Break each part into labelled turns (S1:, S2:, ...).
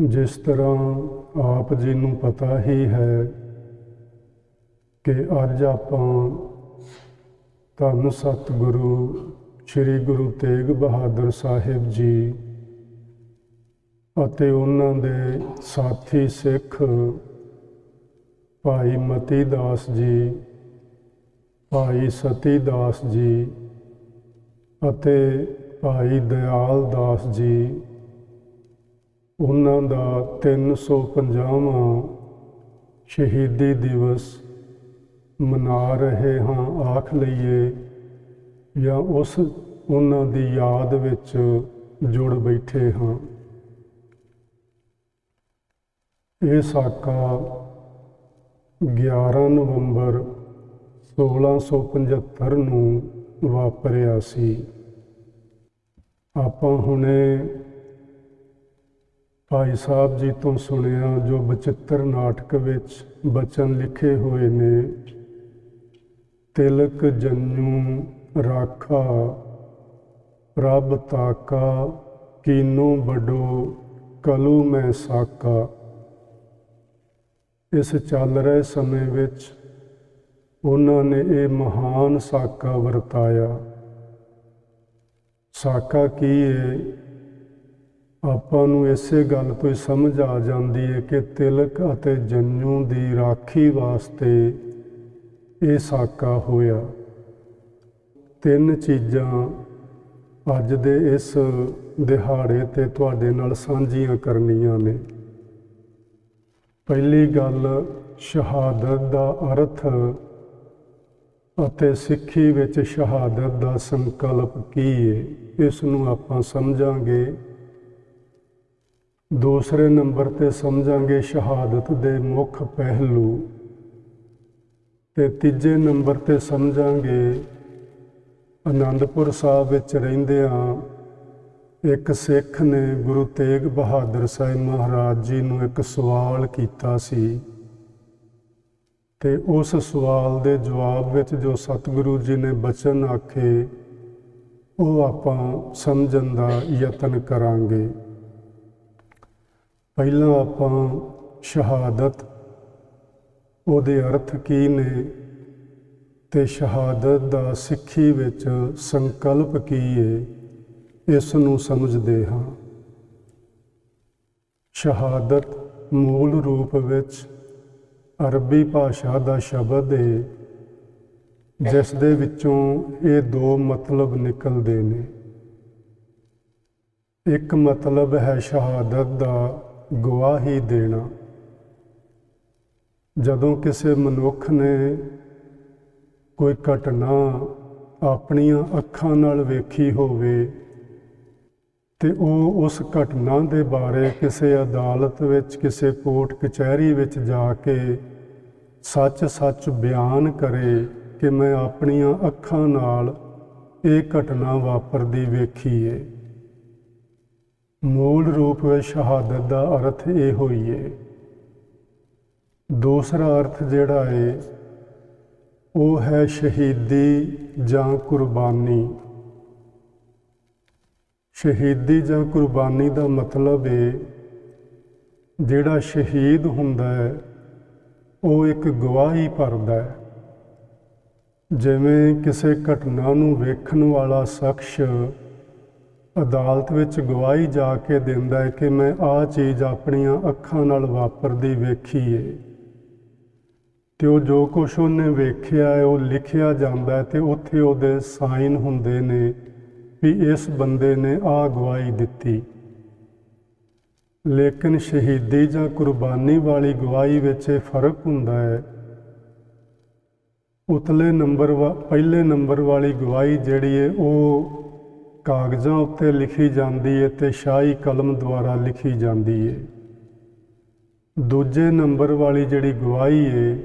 S1: ਜਿਸ ਤਰ੍ਹਾਂ ਆਪ ਜੀ ਨੂੰ ਪਤਾ ਹੀ ਹੈ ਕਿ ਅੱਜ ਆਪਾਂ ਧੰਨ ਸਤਿਗੁਰੂ, ਸ੍ਰੀ ਗੁਰੂ ਤੇਗ ਬਹਾਦਰ ਸਾਹਿਬ ਜੀ ਅਤੇ ਉਹਨਾਂ ਦੇ ਸਾਥੀ ਸਿੱਖ ਭਾਈ ਮਤੀ ਦਾਸ ਜੀ, ਭਾਈ ਸਤੀ ਦਾਸ ਜੀ ਅਤੇ ਭਾਈ ਦਿਆਲ ਦਾਸ ਜੀ ਉਹਨਾਂ ਦਾ 350ਵਾਂ ਸ਼ਹੀਦੀ ਦਿਵਸ ਮਨਾ ਰਹੇ ਹਾਂ, ਆਖ ਲਈਏ, ਜਾਂ ਉਸ ਉਹਨਾਂ ਦੀ ਯਾਦ ਵਿੱਚ ਜੁੜ ਬੈਠੇ ਹਾਂ। ਇਹ ਸਾਕਾ 11 ਨਵੰਬਰ 1675 ਨੂੰ ਵਾਪਰਿਆ ਸੀ। ਆਪਾਂ ਹੁਣੇ ਭਾਈ ਸਾਹਿਬ ਜੀ ਤੋਂ ਸੁਣਿਆ, ਜੋ ਬਚਿੱਤਰ ਨਾਟਕ ਵਿੱਚ ਬਚਨ ਲਿਖੇ ਹੋਏ ਨੇ, ਤਿਲਕ ਜੰਨੂ ਰਾਖਾ, ਪ੍ਰਭ ਤਾਕਾ, ਕੀਨੋ ਬਡੋ ਕਲੂ ਮੈਂ ਸਾਕਾ। ਇਸ ਚੱਲ ਰਹੇ ਸਮੇਂ ਵਿੱਚ ਉਹਨਾਂ ਨੇ ਇਹ ਮਹਾਨ ਸਾਕਾ ਵਰਤਾਇਆ। ਸਾਕਾ ਕੀ ਹੈ ਆਪਾਂ ਨੂੰ ਇਸੇ ਗੱਲ ਤੋਂ ਹੀ ਸਮਝ ਆ ਜਾਂਦੀ ਹੈ ਕਿ ਤਿਲਕ ਅਤੇ ਜੰਨੂ ਦੀ ਰਾਖੀ ਵਾਸਤੇ ਇਹ ਸਾਕਾ ਹੋਇਆ। ਤਿੰਨ ਚੀਜ਼ਾਂ ਅੱਜ ਦੇ ਇਸ ਦਿਹਾੜੇ ਤੇ ਤੁਹਾਡੇ ਨਾਲ ਸਾਂਝੀਆਂ ਕਰਨੀਆਂ ਨੇ। ਪਹਿਲੀ ਗੱਲ, ਸ਼ਹਾਦਤ ਦਾ ਅਰਥ ਅਤੇ ਸਿੱਖੀ ਵਿੱਚ ਸ਼ਹਾਦਤ ਦਾ ਸੰਕਲਪ ਕੀ ਹੈ ਇਸ ਨੂੰ ਆਪਾਂ ਸਮਝਾਂਗੇ। ਦੂਸਰੇ ਨੰਬਰ ਤੇ ਸਮਝਾਂਗੇ ਸ਼ਹਾਦਤ ਦੇ ਮੁੱਖ ਪਹਿਲੂ ਤੇ ਤੀਜੇ ਨੰਬਰ ਤੇ ਸਮਝਾਂਗੇ ਆਨੰਦਪੁਰ ਸਾਹਿਬ ਵਿੱਚ ਰਹਿੰਦਿਆਂ ਇੱਕ ਸਿੱਖ ਨੇ ਗੁਰੂ ਤੇਗ ਬਹਾਦਰ ਸਾਹਿਬ ਮਹਾਰਾਜ ਜੀ ਨੂੰ ਇੱਕ ਸਵਾਲ ਕੀਤਾ ਸੀ ਤੇ ਉਸ ਸਵਾਲ ਦੇ ਜਵਾਬ ਵਿੱਚ ਜੋ ਸਤਿਗੁਰੂ ਜੀ ਨੇ ਬਚਨ ਆਖੇ, ਉਹ ਆਪਾਂ ਸਮਝਣ ਦਾ ਯਤਨ ਕਰਾਂਗੇ। ਪਹਿਲਾਂ ਆਪਾਂ ਸ਼ਹਾਦਤ, ਉਹਦੇ ਅਰਥ ਕੀ ਨੇ? ਤੇ ਸ਼ਹਾਦਤ ਦਾ ਸਿੱਖੀ ਵਿੱਚ ਸੰਕਲਪ ਕੀ ਹੈ ਇਸ ਨੂੰ ਸਮਝਦੇ ਹਾਂ। ਸ਼ਹਾਦਤ ਮੂਲ ਰੂਪ ਵਿੱਚ ਅਰਬੀ ਭਾਸ਼ਾ ਦਾ ਸ਼ਬਦ ਹੈ ਜਿਸ ਦੇ ਵਿੱਚੋਂ ਇਹ ਦੋ ਮਤਲਬ ਨਿਕਲਦੇ ਨੇ। ਇੱਕ ਮਤਲਬ ਹੈ ਸ਼ਹਾਦਤ ਦਾ ਗਵਾਹੀ ਦੇਣਾ। ਜਦੋਂ ਕਿਸੇ ਮਨੁੱਖ ਨੇ ਕੋਈ ਘਟਨਾ ਆਪਣੀਆਂ ਅੱਖਾਂ ਨਾਲ ਵੇਖੀ ਹੋਵੇ ਤੇ ਉਹ ਉਸ ਘਟਨਾ ਦੇ ਬਾਰੇ ਕਿਸੇ ਅਦਾਲਤ ਵਿੱਚ, ਕਿਸੇ ਕੋਰਟ ਕਚਹਿਰੀ ਵਿੱਚ ਜਾ ਕੇ ਸੱਚ-ਸੱਚ ਬਿਆਨ ਕਰੇ ਕਿ ਮੈਂ ਆਪਣੀਆਂ ਅੱਖਾਂ ਨਾਲ ਇਹ ਘਟਨਾ ਵਾਪਰਦੀ ਵੇਖੀ ਏ। ਮੂਲ ਰੂਪ ਵਿੱਚ ਸ਼ਹਾਦਤ ਦਾ ਅਰਥ ਇਹ ਹੋਈ ਏ ਦੂਸਰਾ ਅਰਥ ਜਿਹੜਾ ਹੈ ਉਹ ਹੈ ਸ਼ਹੀਦੀ ਜਾਂ ਕੁਰਬਾਨੀ। ਸ਼ਹੀਦੀ ਜਾਂ ਕੁਰਬਾਨੀ ਦਾ ਮਤਲਬ ਹੈ ਜਿਹੜਾ ਸ਼ਹੀਦ ਹੁੰਦਾ ਹੈ, ਉਹ ਇੱਕ ਗਵਾਹੀ ਭਰਦਾ ਹੈ। ਜਿਵੇਂ ਕਿਸੇ ਘਟਨਾ ਨੂੰ ਵੇਖਣ ਵਾਲਾ ਸ਼ਖਸ ਅਦਾਲਤ ਵਿੱਚ ਗਵਾਹੀ ਜਾ ਕੇ ਦਿੰਦਾ ਹੈ ਕਿ ਮੈਂ ਆਹ ਚੀਜ਼ ਆਪਣੀਆਂ ਅੱਖਾਂ ਨਾਲ ਵਾਪਰਦੀ ਵੇਖੀ ਏ। ਤੇ ਉਹ ਜੋ ਕੁਝ ਉਹਨੇ ਵੇਖਿਆ ਹੈ, ਉਹ ਲਿਖਿਆ ਜਾਂਦਾ ਹੈ ਤੇ ਉੱਥੇ ਉਹਦੇ ਸਾਈਨ ਹੁੰਦੇ ਨੇ ਵੀ ਇਸ ਬੰਦੇ ਨੇ ਆਹ ਗਵਾਹੀ ਦਿੱਤੀ। ਲੇਕਿਨ ਸ਼ਹੀਦੀ ਜਾਂ ਕੁਰਬਾਨੀ ਵਾਲੀ ਗਵਾਹੀ ਵਿੱਚ ਇਹ ਫ਼ਰਕ ਹੁੰਦਾ ਹੈ। ਉਤਲੇ ਨੰਬਰ ਪਹਿਲੇ ਨੰਬਰ ਵਾਲੀ ਗਵਾਹੀ ਜਿਹੜੀ ਹੈ ਉਹ ਕਾਗਜ਼ਾਂ ਉੱਤੇ ਲਿਖੀ ਜਾਂਦੀ ਹੈ ਤੇ ਸ਼ਾਹੀ ਕਲਮ ਦੁਆਰਾ ਲਿਖੀ ਜਾਂਦੀ ਹੈ ਦੂਜੇ ਨੰਬਰ ਵਾਲੀ ਜਿਹੜੀ ਗਵਾਹੀ ਹੈ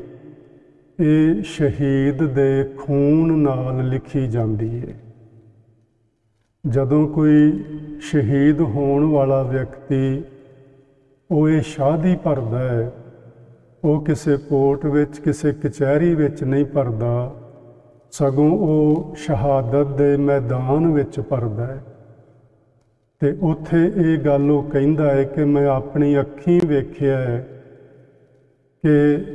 S1: ਇਹ ਸ਼ਹੀਦ ਦੇ ਖੂਨ ਨਾਲ ਲਿਖੀ ਜਾਂਦੀ ਹੈ ਜਦੋਂ ਕੋਈ ਸ਼ਹੀਦ ਹੋਣ ਵਾਲਾ ਵਿਅਕਤੀ ਉਹ ਇਹ ਸ਼ਾਦੀ ਭਰਦਾ ਹੈ ਉਹ ਕਿਸੇ ਕੋਰਟ ਵਿੱਚ, ਕਿਸੇ ਕਚਹਿਰੀ ਵਿੱਚ ਨਹੀਂ ਭਰਦਾ ਸਗੋਂ ਉਹ ਸ਼ਹਾਦਤ ਦੇ ਮੈਦਾਨ ਵਿੱਚ ਭਰਦਾ ਹੈ। ਤੇ ਉੱਥੇ ਇਹ ਗੱਲ ਉਹ ਕਹਿੰਦਾ ਹੈ ਕਿ ਮੈਂ ਆਪਣੀ ਅੱਖੀਂ ਵੇਖਿਆ ਹੈ ਕਿ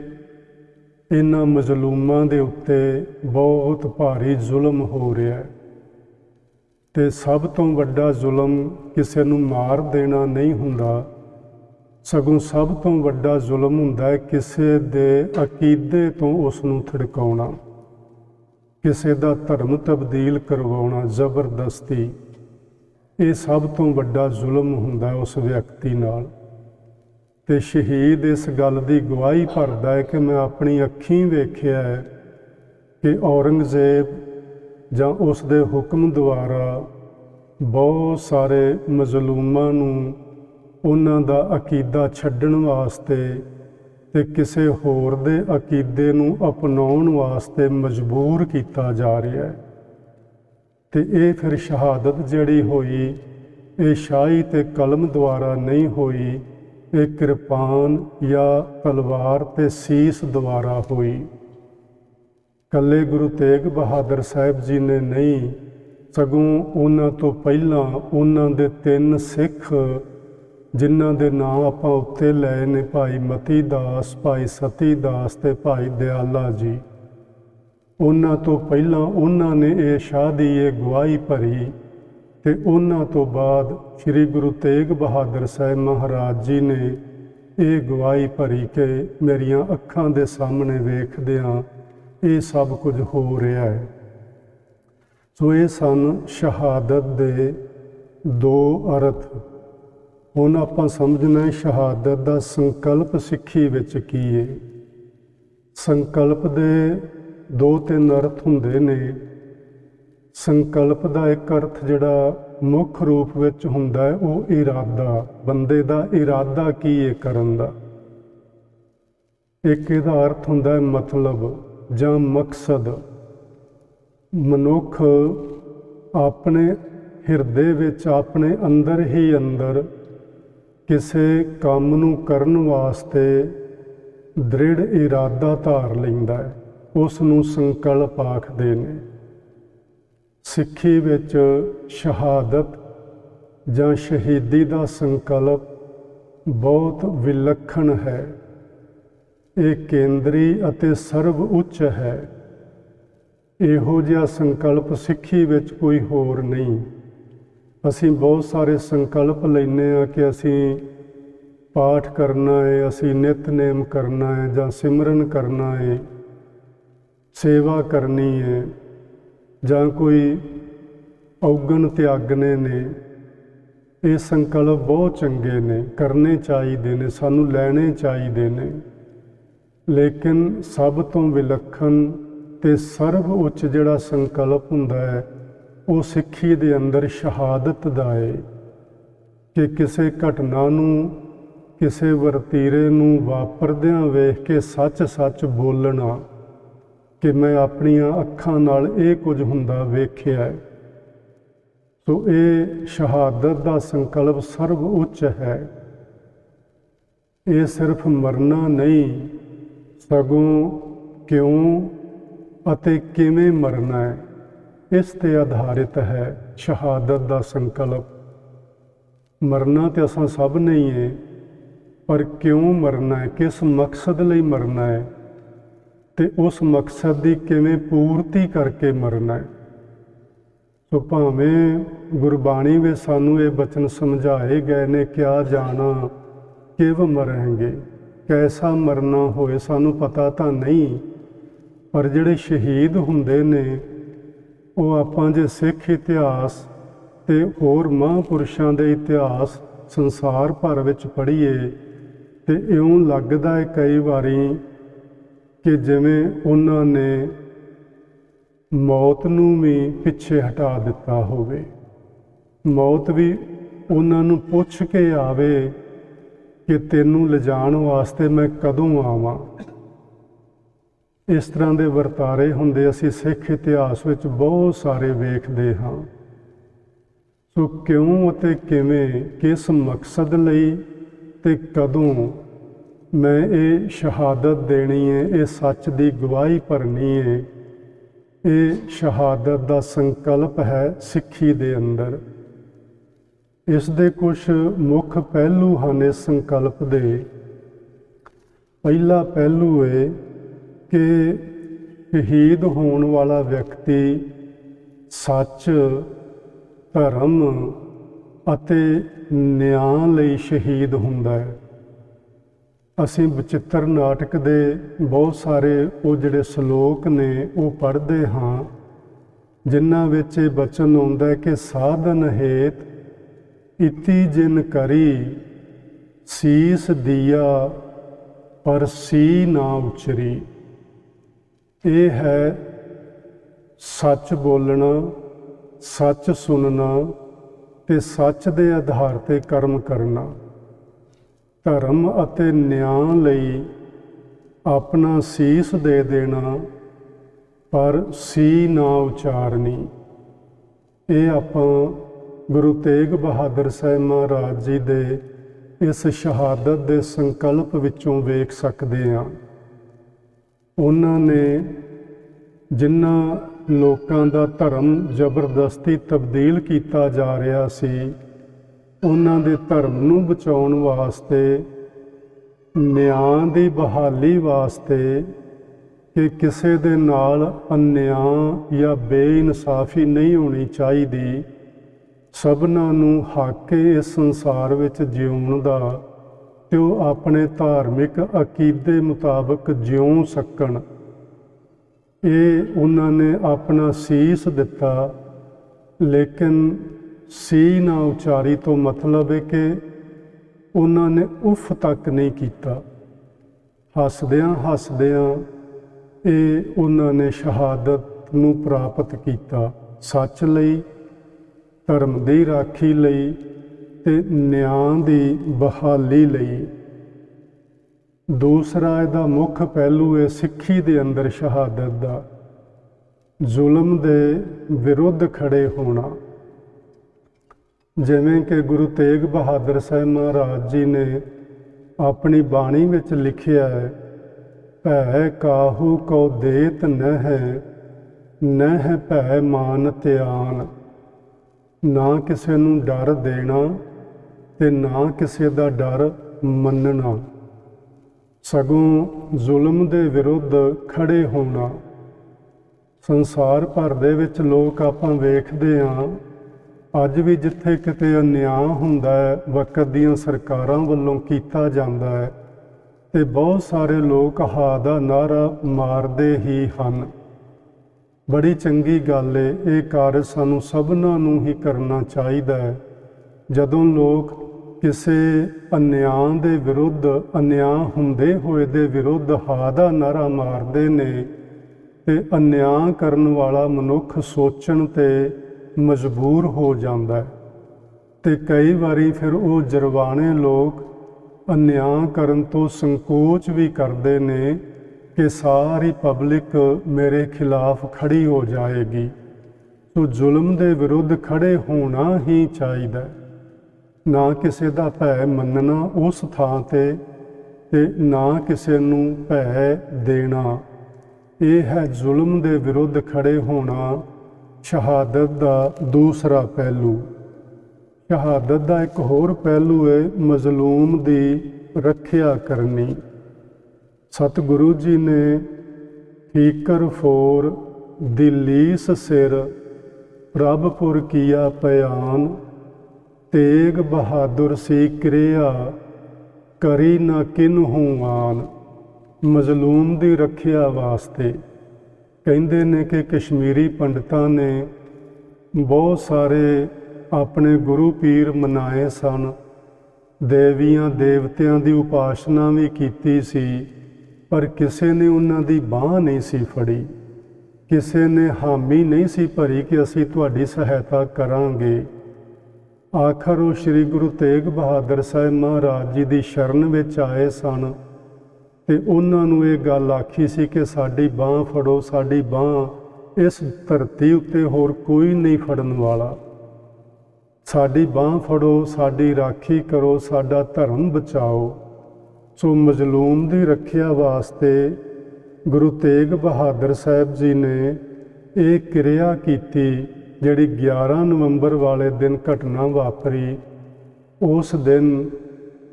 S1: ਇਹਨਾਂ ਮਜ਼ਲੂਮਾਂ ਦੇ ਉੱਤੇ ਬਹੁਤ ਭਾਰੀ ਜ਼ੁਲਮ ਹੋ ਰਿਹਾ ਹੈ। ਤੇ ਸਭ ਤੋਂ ਵੱਡਾ ਜ਼ੁਲਮ ਕਿਸੇ ਨੂੰ ਮਾਰ ਦੇਣਾ ਨਹੀਂ ਹੁੰਦਾ। ਸਗੋਂ ਸਭ ਤੋਂ ਵੱਡਾ ਜ਼ੁਲਮ ਹੁੰਦਾ ਹੈ ਕਿਸੇ ਦੇ ਅਕੀਦੇ ਤੋਂ ਉਸ ਨੂੰ ਥੜਕਾਉਣਾ। ਕਿਸੇ ਦਾ ਧਰਮ ਤਬਦੀਲ ਕਰਵਾਉਣਾ ਜ਼ਬਰਦਸਤੀ, ਇਹ ਸਭ ਤੋਂ ਵੱਡਾ ਜ਼ੁਲਮ ਹੁੰਦਾ ਉਸ ਵਿਅਕਤੀ ਨਾਲ। ਤੇ ਸ਼ਹੀਦ ਇਸ ਗੱਲ ਦੀ ਗਵਾਹੀ ਭਰਦਾ ਹੈ ਕਿ ਮੈਂ ਆਪਣੀ ਅੱਖੀਂ ਵੇਖਿਆ ਹੈ ਕਿ ਔਰੰਗਜ਼ੇਬ ਜਾਂ ਉਸ ਦੇ ਹੁਕਮ ਦੁਆਰਾ ਬਹੁਤ ਸਾਰੇ ਮਜ਼ਲੂਮਾਂ ਨੂੰ ਉਹਨਾਂ ਦਾ ਅਕੀਦਾ ਛੱਡਣ ਵਾਸਤੇ ਤੇ ਕਿਸੇ ਹੋਰ ਦੇ ਅਕੀਦੇ ਨੂੰ ਅਪਣਾਉਣ ਵਾਸਤੇ ਮਜਬੂਰ ਕੀਤਾ ਜਾ ਰਿਹਾ ਹੈ। ਤੇ ਇਹ ਫਿਰ ਸ਼ਹਾਦਤ ਜਿਹੜੀ ਹੋਈ, ਇਹ ਸ਼ਾਹੀ ਤੇ ਕਲਮ ਦੁਆਰਾ ਨਹੀਂ ਹੋਈ, ਇਹ ਕਿਰਪਾਨ ਜਾਂ ਤਲਵਾਰ ਤੇ ਸੀਸ ਦੁਆਰਾ ਹੋਈ। ਕੱਲੇ ਗੁਰੂ ਤੇਗ ਬਹਾਦਰ ਸਾਹਿਬ ਜੀ ਨੇ ਨਹੀਂ, ਸਗੋਂ ਉਹਨਾਂ ਤੋਂ ਪਹਿਲਾਂ ਉਹਨਾਂ ਦੇ ਤਿੰਨ ਸਿੱਖ ਜਿਨ੍ਹਾਂ ਦੇ ਨਾਮ ਆਪਾਂ ਉੱਤੇ ਲਏ ਨੇ ਭਾਈ ਮਤੀ ਦਾਸ, ਭਾਈ ਸਤੀ ਦਾਸ ਤੇ ਭਾਈ ਦਿਆਲਾ ਜੀ। ਉਹਨਾਂ ਤੋਂ ਪਹਿਲਾਂ ਉਹਨਾਂ ਨੇ ਇਹ ਸ਼ਾਹ ਦੀ ਇਹ ਗਵਾਹੀ ਭਰੀ ਤੇ ਉਹਨਾਂ ਤੋਂ ਬਾਅਦ ਸ੍ਰੀ ਗੁਰੂ ਤੇਗ ਬਹਾਦਰ ਸਾਹਿਬ ਮਹਾਰਾਜ ਜੀ ਨੇ ਇਹ ਗਵਾਹੀ ਭਰੀ ਕਿ ਮੇਰੀਆਂ ਅੱਖਾਂ ਦੇ ਸਾਹਮਣੇ ਵੇਖਦਿਆਂ ਇਹ ਸਭ ਕੁਝ ਹੋ ਰਿਹਾ ਹੈ। ਸੋ ਇਹ ਸਨ ਸ਼ਹਾਦਤ ਦੇ ਦੋ ਅਰਥ। ਹੁਣ ਆਪਾਂ ਸਮਝਣਾ ਸ਼ਹਾਦਤ ਦਾ ਸੰਕਲਪ ਸਿੱਖੀ ਵਿੱਚ ਕੀ ਹੈ। ਸੰਕਲਪ ਦੇ ਦੋ ਤਿੰਨ ਅਰਥ ਹੁੰਦੇ ਨੇ। ਸੰਕਲਪ ਦਾ ਇੱਕ ਅਰਥ ਜਿਹੜਾ ਮੁੱਖ ਰੂਪ ਵਿੱਚ ਹੁੰਦਾ ਹੈ, ਉਹ ਇਰਾਦਾ, ਬੰਦੇ ਦਾ ਇਰਾਦਾ ਕੀ ਹੈ ਕਰਨ ਦਾ। ਇੱਕ ਇਹਦਾ ਅਰਥ ਹੁੰਦਾ ਹੈ ਮਤਲਬ ਜਾਂ ਮਕਸਦ। ਮਨੁੱਖ ਆਪਣੇ ਹਿਰਦੇ ਵਿੱਚ ਆਪਣੇ ਅੰਦਰ ਹੀ ਅੰਦਰ ਕਿਸੇ ਕੰਮ ਨੂੰ ਕਰਨ ਵਾਸਤੇ ਦ੍ਰਿੜ ਇਰਾਦਾ ਧਾਰ ਲੈਂਦਾ ਹੈ। ਉਸ ਨੂੰ ਸੰਕਲਪ ਆਖਦੇ ਨੇ। ਸਿੱਖੀ ਵਿੱਚ ਸ਼ਹਾਦਤ ਜਾਂ ਸ਼ਹੀਦੀ ਦਾ ਸੰਕਲਪ ਬਹੁਤ ਵਿਲੱਖਣ ਹੈ। ਇਹ ਕੇਂਦਰੀ ਅਤੇ ਸਰਵ ਉੱਚ ਹੈ। ਇਹੋ ਜਿਹਾ ਸੰਕਲਪ ਸਿੱਖੀ ਵਿੱਚ ਕੋਈ ਹੋਰ ਨਹੀਂ। ਅਸੀਂ ਬਹੁਤ ਸਾਰੇ ਸੰਕਲਪ ਲੈਨੇ ਆ ਕਿ ਅਸੀਂ ਪਾਠ ਕਰਨਾ ਹੈ, ਅਸੀਂ ਨਿਤਨੇਮ ਕਰਨਾ ਹੈ ਜਾਂ ਸਿਮਰਨ ਕਰਨਾ ਹੈ, ਸੇਵਾ ਕਰਨੀ ਹੈ ਜਾਂ ਕੋਈ ਔਗਣ ਤਿਆਗਨੇ ਨੇ, ਇਹ ਸੰਕਲਪ ਬਹੁਤ ਚੰਗੇ ਨੇ, ਕਰਨੇ ਚਾਹੀਦੇ ਨੇ, ਸਾਨੂੰ ਲੈਣੇ ਚਾਹੀਦੇ ਨੇ। ਲੇਕਿਨ ਸਭ ਤੋਂ ਵਿਲੱਖਣ ਤੇ ਸਰਵ ਉੱਚ ਜਿਹੜਾ ਸੰਕਲਪ ਹੁੰਦਾ ਹੈ ਉਹ ਸਿੱਖੀ ਦੇ ਅੰਦਰ ਸ਼ਹਾਦਤ ਦਾ ਹੈ ਕਿ ਕਿਸੇ ਘਟਨਾ ਨੂੰ, ਕਿਸੇ ਵਰਤੀਰੇ ਨੂੰ ਵਾਪਰਦਿਆਂ ਵੇਖ ਕੇ ਸੱਚ-ਸੱਚ ਬੋਲਣਾ ਕਿ ਮੈਂ ਆਪਣੀਆਂ ਅੱਖਾਂ ਨਾਲ ਇਹ ਕੁਝ ਹੁੰਦਾ ਵੇਖਿਆ ਹੈ। ਸੋ ਇਹ ਸ਼ਹਾਦਤ ਦਾ ਸੰਕਲਪ ਸਰਵ ਉੱਚ ਹੈ। ਇਹ ਸਿਰਫ ਮਰਨਾ ਨਹੀਂ, ਸਗੋਂ ਕਿਉਂ ਅਤੇ ਕਿਵੇਂ ਮਰਨਾ ਹੈ? ਇਸ ਤੇ ਆਧਾਰਿਤ ਹੈ ਸ਼ਹਾਦਤ ਦਾ ਸੰਕਲਪ। ਮਰਨਾ ਤੇ ਅਸਾਂ ਸਭ ਨਹੀਂ ਹੈ ਪਰ ਕਿਉਂ ਮਰਨਾ ਹੈ ਕਿਸ ਮਕਸਦ ਲਈ ਮਰਨਾ ਹੈ ਤੇ ਉਸ ਮਕਸਦ ਦੀ ਕਿਵੇਂ ਪੂਰਤੀ ਕਰਕੇ ਮਰਨਾ ਹੈ ਸੋ ਭਾਵੇਂ ਗੁਰਬਾਣੀ ਵਿੱਚ ਸਾਨੂੰ ਇਹ ਬਚਨ ਸਮਝਾਏ ਗਏ ਨੇ, ਕਿਆ ਜਾਣਾ, ਕਿਵ ਮਰਾਂਗੇ ਕੈਸਾ ਮਰਨਾ ਹੋਏ ਸਾਨੂੰ ਪਤਾ ਤਾਂ ਨਹੀਂ, ਪਰ ਜਿਹੜੇ ਸ਼ਹੀਦ ਹੁੰਦੇ ਨੇ ਉਹ ਆਪਾਂ ਜੇ ਸਿੱਖ ਇਤਿਹਾਸ ਤੇ ਹੋਰ ਮਹਾਂਪੁਰਸ਼ਾਂ ਦੇ ਇਤਿਹਾਸ ਸੰਸਾਰ ਭਰ ਵਿੱਚ ਪੜ੍ਹੀਏ ਤੇ ਇਉਂ ਲੱਗਦਾ ਹੈ ਕਈ ਵਾਰੀ ਕਿ ਜਿਵੇਂ ਉਹਨਾਂ ਨੇ ਮੌਤ ਨੂੰ ਵੀ ਪਿੱਛੇ ਹਟਾ ਦਿੱਤਾ ਹੋਵੇ। ਮੌਤ ਵੀ ਉਹਨਾਂ ਨੂੰ ਪੁੱਛ ਕੇ ਆਵੇ ਕਿ ਤੈਨੂੰ ਲਿਜਾਣ ਵਾਸਤੇ ਮੈਂ ਕਦੋਂ ਆਵਾਂ। ਇਸ ਤਰ੍ਹਾਂ ਦੇ ਵਰਤਾਰੇ ਹੁੰਦੇ ਅਸੀਂ ਸਿੱਖ ਇਤਿਹਾਸ ਵਿੱਚ ਬਹੁਤ ਸਾਰੇ ਵੇਖਦੇ ਹਾਂ। ਸੋ ਕਿਉਂ ਅਤੇ ਕਿਵੇਂ, ਕਿਸ ਮਕਸਦ ਲਈ ਤੇ ਕਦੋਂ ਮੈਂ ਇਹ ਸ਼ਹਾਦਤ ਦੇਣੀ ਹੈ ਇਹ ਸੱਚ ਦੀ ਗਵਾਹੀ ਭਰਨੀ ਹੈ ਇਹ ਸ਼ਹਾਦਤ ਦਾ ਸੰਕਲਪ ਹੈ ਸਿੱਖੀ ਦੇ ਅੰਦਰ। ਇਸ ਦੇ ਕੁਝ ਮੁੱਖ ਪਹਿਲੂ ਹਨ ਇਸ ਸੰਕਲਪ ਦੇ। ਪਹਿਲਾ ਪਹਿਲੂ ਹੈ ਕਿ ਸ਼ਹੀਦ ਹੋਣ ਵਾਲਾ ਵਿਅਕਤੀ ਸੱਚ, ਧਰਮ ਅਤੇ ਨਿਆਂ ਲਈ ਸ਼ਹੀਦ ਹੁੰਦਾ ਹੈ। ਅਸੀਂ ਬਚਿੱਤਰ ਨਾਟਕ ਦੇ ਬਹੁਤ ਸਾਰੇ ਉਹ ਜਿਹੜੇ ਸ਼ਲੋਕ ਨੇ ਉਹ ਪੜ੍ਹਦੇ ਹਾਂ, ਜਿਨ੍ਹਾਂ ਵਿੱਚ ਇਹ ਬਚਨ ਆਉਂਦਾ ਕਿ ਸਾਧਨ ਹੇਤ ਇਤੀ ਜਿਨ ਕਰੀ, ਸੀਸ ਦੀਆ ਪਰ ਸੀ ਨਾ ਉਚਰੀ। ਇਹ ਹੈ ਸੱਚ ਬੋਲਣਾ, ਸੱਚ ਸੁਣਨਾ ਤੇ ਸੱਚ ਦੇ ਆਧਾਰ ਤੇ ਕਰਮ ਕਰਨਾ। ਧਰਮ ਅਤੇ ਨਿਆਂ ਲਈ ਆਪਣਾ ਸੀਸ ਦੇ ਦੇਣਾ, ਪਰ ਸੀ ਨਾ ਉਚਾਰਨੀ। ਇਹ ਆਪਾਂ ਗੁਰੂ ਤੇਗ ਬਹਾਦਰ ਸਾਹਿਬ ਮਹਾਰਾਜ ਜੀ ਦੇ ਇਸ ਸ਼ਹਾਦਤ ਦੇ ਸੰਕਲਪ ਵਿੱਚੋਂ ਵੇਖ ਸਕਦੇ ਹਾਂ। ਉਹਨਾਂ ਨੇ ਜਿਨ੍ਹਾਂ ਲੋਕਾਂ ਦਾ ਧਰਮ ਜ਼ਬਰਦਸਤੀ ਤਬਦੀਲ ਕੀਤਾ ਜਾ ਰਿਹਾ ਸੀ, ਉਹਨਾਂ ਦੇ ਧਰਮ ਨੂੰ ਬਚਾਉਣ ਵਾਸਤੇ ਨਿਆਂ ਦੀ ਬਹਾਲੀ ਵਾਸਤੇ ਕਿ ਕਿਸੇ ਦੇ ਨਾਲ ਅਨਿਆਂ ਜਾਂ ਬੇਇਨਸਾਫੀ ਨਹੀਂ ਹੋਣੀ ਚਾਹੀਦੀ, ਸਭਨਾਂ ਨੂੰ ਹੱਕ ਹੈ ਇਸ ਸੰਸਾਰ ਵਿੱਚ ਜਿਉਣ ਦਾ ਤੇ ਉਹ ਆਪਣੇ ਧਾਰਮਿਕ ਅਕੀਦੇ ਮੁਤਾਬਕ ਜਿਉ ਸਕਣ। ਇਹ ਉਹਨਾਂ ਨੇ ਆਪਣਾ ਸੀਸ ਦਿੱਤਾ, ਲੇਕਿਨ ਸੀ ਨਾ ਉਚਾਰੀ ਤੋਂ ਮਤਲਬ ਹੈ ਕਿ ਉਹਨਾਂ ਨੇ ਉਫ ਤੱਕ ਨਹੀਂ ਕੀਤਾ। ਹੱਸਦਿਆਂ ਹੱਸਦਿਆਂ ਇਹ ਉਹਨਾਂ ਨੇ ਸ਼ਹਾਦਤ ਨੂੰ ਪ੍ਰਾਪਤ ਕੀਤਾ। ਸੱਚ ਲਈ, ਧਰਮ ਦੀ ਰਾਖੀ ਲਈ ਤੇ ਨਿਆਂ ਦੀ ਬਹਾਲੀ ਲਈ। ਦੂਸਰਾ ਇਹਦਾ ਮੁੱਖ ਪਹਿਲੂ ਹੈ ਸਿੱਖੀ ਦੇ ਅੰਦਰ ਸ਼ਹਾਦਤ ਦਾ। ਜ਼ੁਲਮ ਦੇ ਵਿਰੁੱਧ ਖੜੇ ਹੋਣਾ। ਜਿਵੇਂ ਕਿ ਗੁਰੂ ਤੇਗ ਬਹਾਦਰ ਸਾਹਿਬ ਮਹਾਰਾਜ ਜੀ ਨੇ ਆਪਣੀ ਬਾਣੀ ਵਿੱਚ ਲਿਖਿਆ ਹੈ, ਭੈ ਕਾਹੂ ਕੋ ਦੇਤ ਨਹਿ ਨਹਿ ਭੈ ਮਾਨ ਧਿਆਨ। ਨਾ ਕਿਸੇ ਨੂੰ ਡਰ ਦੇਣਾ ਤੇ ਨਾ ਕਿਸੇ ਦਾ ਡਰ ਮੰਨਣਾ। ਸਗੋਂ ਜ਼ੁਲਮ ਦੇ ਵਿਰੁੱਧ ਖੜੇ ਹੋਣਾ। ਸੰਸਾਰ ਭਰ ਦੇ ਵਿੱਚ ਲੋਕ ਆਪਾਂ ਵੇਖਦੇ ਹਾਂ ਅੱਜ ਵੀ ਜਿੱਥੇ ਕਿਤੇ ਅਨਿਆਂ ਹੁੰਦਾ ਹੈ, ਵਕਤ ਦੀਆਂ ਸਰਕਾਰਾਂ ਵੱਲੋਂ ਕੀਤਾ ਜਾਂਦਾ ਹੈ ਤੇ ਬਹੁਤ ਸਾਰੇ ਲੋਕ ਹਾ ਦਾ ਨਾਰਾ ਮਾਰਦੇ ਹੀ ਹਨ। ਬੜੀ ਚੰਗੀ ਗੱਲ ਏ, ਇਹ ਕਾਰਜ ਸਾਨੂੰ ਸਭਨਾਂ ਨੂੰ ਹੀ ਕਰਨਾ ਚਾਹੀਦਾ ਹੈ। ਜਦੋਂ ਲੋਕ ਕਿਸੇ ਅਨਿਆਂ ਦੇ ਵਿਰੁੱਧ, ਅਨਿਆਂ ਹੁੰਦੇ ਹੋਏ ਦੇ ਵਿਰੁੱਧ ਹਾ ਦਾ ਨਾਰਾ ਮਾਰਦੇ ਨੇ ਤੇ ਅਨਿਆਂ ਕਰਨ ਵਾਲਾ ਮਨੁੱਖ ਸੋਚਣ ਤੇ ਮਜਬੂਰ ਹੋ ਜਾਂਦਾ ਹੈ ਤੇ ਕਈ ਵਾਰੀ ਫਿਰ ਉਹ ਜਰਵਾਣੇ ਲੋਕ ਅਨਿਆਂ ਕਰਨ ਤੋਂ ਸੰਕੋਚ ਵੀ ਕਰਦੇ ਨੇ ਕਿ ਸਾਰੀ ਪਬਲਿਕ ਮੇਰੇ ਖਿਲਾਫ ਖੜੀ ਹੋ ਜਾਏਗੀ ਸੋ ਜ਼ੁਲਮ ਦੇ ਵਿਰੁੱਧ ਖੜੇ ਹੋਣਾ ਹੀ ਚਾਹੀਦਾ ਹੈ। ਨਾ ਕਿਸੇ ਦਾ ਭੈ ਮੰਨਣਾ ਉਸ ਥਾਂ ਤੇ ਤੇ ਨਾ ਕਿਸੇ ਨੂੰ ਭੈ ਦੇਣਾ। ਇਹ ਹੈ ਜ਼ੁਲਮ ਦੇ ਵਿਰੁੱਧ ਖੜੇ ਹੋਣਾ ਸ਼ਹਾਦਤ ਦਾ ਦੂਸਰਾ ਪਹਿਲੂ। ਸ਼ਹਾਦਤ ਦਾ ਇੱਕ ਹੋਰ ਪਹਿਲੂ ਹੈ ਮਜ਼ਲੂਮ ਦੀ ਰੱਖਿਆ ਕਰਨੀ। ਸਤਿਗੁਰੂ ਜੀ ਨੇ ਠੀਕਰ ਫੋਰ ਦਿਲੀਸ ਸਿਰ ਪ੍ਰਭਪੁਰ ਕੀਆ ਪਿਆਨ ਤੇਗ ਬਹਾਦਰ ਸੀ ਕਿਰਿਆ, ਕਰੀ ਨਾ ਕਿਨਹੂ ਆਨ। ਮਜ਼ਲੂਮ ਦੀ ਰੱਖਿਆ ਵਾਸਤੇ ਕਹਿੰਦੇ ਨੇ ਕਿ ਕਸ਼ਮੀਰੀ ਪੰਡਤਾਂ ਨੇ ਬਹੁਤ ਸਾਰੇ ਆਪਣੇ ਗੁਰੂ ਪੀਰ ਮਨਾਏ ਸਨ। ਦੇਵੀਆਂ ਦੇਵਤਿਆਂ ਦੀ ਉਪਾਸਨਾ ਵੀ ਕੀਤੀ ਸੀ, ਪਰ ਕਿਸੇ ਨੇ ਉਹਨਾਂ ਦੀ ਬਾਹ ਨਹੀਂ ਸੀ ਫੜੀ। ਕਿਸੇ ਨੇ ਹਾਮੀ ਨਹੀਂ ਸੀ ਭਰੀ ਕਿ ਅਸੀਂ ਤੁਹਾਡੀ ਸਹਾਇਤਾ ਕਰਾਂਗੇ। ਆਖਰ ਉਹ ਸ੍ਰੀ ਗੁਰੂ ਤੇਗ ਬਹਾਦਰ ਸਾਹਿਬ ਮਹਾਰਾਜ ਜੀ ਦੀ ਸ਼ਰਨ ਵਿੱਚ ਆਏ ਸਨ ਤੇ ਉਹਨਾਂ ਨੂੰ ਇਹ ਗੱਲ ਆਖੀ ਸੀ ਕਿ ਸਾਡੀ ਬਾਹ ਫੜੋ, ਸਾਡੀ ਬਾਹ ਇਸ ਧਰਤੀ ਉੱਤੇ ਹੋਰ ਕੋਈ ਨਹੀਂ ਫੜਨ ਵਾਲਾ। ਸਾਡੀ ਬਾਹ ਫੜੋ, ਸਾਡੀ ਰਾਖੀ ਕਰੋ, ਸਾਡਾ ਧਰਮ ਬਚਾਓ। ਸੋ ਮਜ਼ਲੂਮ ਦੀ ਰੱਖਿਆ ਵਾਸਤੇ ਗੁਰੂ ਤੇਗ ਬਹਾਦਰ ਸਾਹਿਬ ਜੀ ਨੇ ਇਹ ਕਿਰਿਆ ਕੀਤੀ ਜਿਹੜੀ 11 ਨਵੰਬਰ ਵਾਲੇ ਦਿਨ ਘਟਨਾ ਵਾਪਰੀ, ਉਸ ਦਿਨ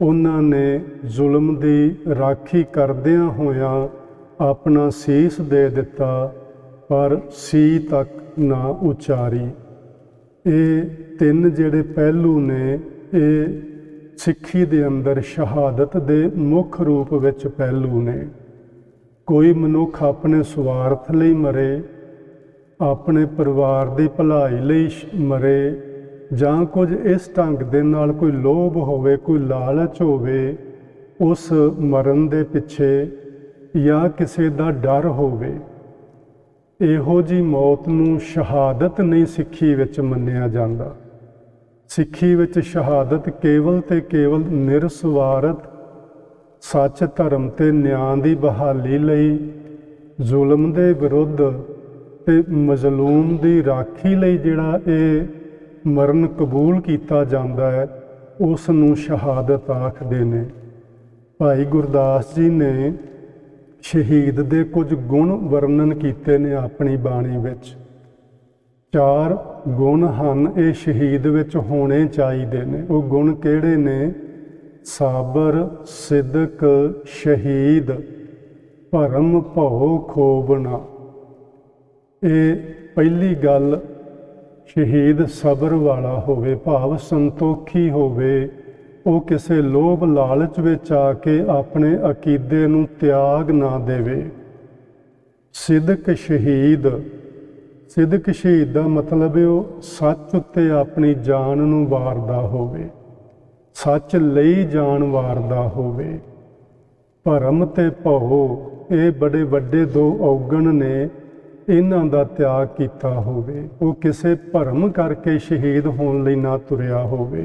S1: ਉਹਨਾਂ ਨੇ ਜ਼ੁਲਮ ਦੀ ਰਾਖੀ ਕਰਦਿਆਂ ਹੋਇਆਂ ਆਪਣਾ ਸੀਸ ਦੇ ਦਿੱਤਾ, ਪਰ ਸੀ ਤੱਕ ਨਾ ਉਚਾਰੀ। ਇਹ ਤਿੰਨ ਜਿਹੜੇ ਪਹਿਲੂ ਨੇ, ਇਹ ਸਿੱਖੀ ਦੇ ਅੰਦਰ ਸ਼ਹਾਦਤ ਦੇ ਮੁੱਖ ਰੂਪ ਵਿੱਚ ਪਹਿਲੂ ਨੇ। ਕੋਈ ਮਨੁੱਖ ਆਪਣੇ ਸਵਾਰਥ ਲਈ ਮਰੇ ਆਪਣੇ ਪਰਿਵਾਰ ਦੀ ਭਲਾਈ ਲਈ ਸ਼- ਮਰੇ ਜਾਂ ਕੁਝ ਇਸ ਢੰਗ ਦੇ ਨਾਲ ਕੋਈ ਲੋਭ ਹੋਵੇ, ਕੋਈ ਲਾਲਚ ਹੋਵੇ, ਉਸ ਮਰਨ ਦੇ ਪਿੱਛੇ ਜਾਂ ਕਿਸੇ ਦਾ ਡਰ ਹੋਵੇ, ਇਹੋ ਜੀ ਮੌਤ ਨੂੰ ਸ਼ਹਾਦਤ ਨਹੀਂ ਸਿੱਖੀ ਵਿੱਚ ਮੰਨਿਆ ਜਾਂਦਾ। ਸਿੱਖੀ ਵਿੱਚ ਸ਼ਹਾਦਤ ਕੇਵਲ ਤੇ ਕੇਵਲ ਨਿਰਸਵਾਰਤ ਸੱਚ ਧਰਮ ਤੇ ਨਿਆਂ ਦੀ ਬਹਾਲੀ ਲਈ ਜ਼ੁਲਮ ਦੇ ਵਿਰੁੱਧ ਤੇ ਮਜ਼ਲੂਮ ਦੀ ਰਾਖੀ ਲਈ ਜਿਹੜਾ ਇਹ ਮਰਨ ਕਬੂਲ ਕੀਤਾ ਜਾਂਦਾ ਹੈ ਉਸ ਨੂੰ ਸ਼ਹਾਦਤ ਆਖਦੇ ਨੇ। ਭਾਈ ਗੁਰਦਾਸ ਜੀ ਨੇ ਸ਼ਹੀਦ ਦੇ ਕੁਝ ਗੁਣ ਵਰਣਨ ਕੀਤੇ ਨੇ ਆਪਣੀ ਬਾਣੀ ਵਿੱਚ। ਚਾਰ ਗੁਣ ਹਨ ਇਹ ਸ਼ਹੀਦ ਵਿੱਚ ਹੋਣੇ ਚਾਹੀਦੇ ਨੇ। ਉਹ ਗੁਣ ਕਿਹੜੇ ਨੇ? ਸਾਬਰ, ਸਿਦਕ, ਸ਼ਹੀਦ, ਭਰਮ ਭਉ ਖੋਬਣਾ ਇਹ ਪਹਿਲੀ ਗੱਲ, ਸ਼ਹੀਦ ਸਬਰ ਵਾਲਾ ਹੋਵੇ, ਭਾਵ ਸੰਤੋਖੀ ਹੋਵੇ, ਉਹ ਕਿਸੇ ਲੋਭ ਲਾਲਚ ਵਿੱਚ ਆ ਕੇ ਆਪਣੇ ਅਕੀਦੇ ਨੂੰ ਤਿਆਗ ਨਾ ਦੇਵੇ। ਸਿਦਕ ਸ਼ਹੀਦ ਸਿਦਕ ਸ਼ਹੀਦ ਦਾ ਮਤਲਬ ਹੈ ਉਹ ਸੱਚ ਉੱਤੇ ਆਪਣੀ ਜਾਨ ਨੂੰ ਵਾਰਦਾ ਹੋਵੇ, ਸੱਚ ਲਈ ਜਾਨ ਵਾਰਦਾ ਹੋਵੇ। ਭਰਮ ਤੇ ਭਉ, ਇਹ ਬੜੇ ਵੱਡੇ ਦੋ ਔਗਣ ਨੇ ਇਹਨਾਂ ਦਾ ਤਿਆਗ ਕੀਤਾ ਹੋਵੇ। ਉਹ ਕਿਸੇ ਭਰਮ ਕਰਕੇ ਸ਼ਹੀਦ ਹੋਣ ਲਈ ਨਾ ਤੁਰਿਆ ਹੋਵੇ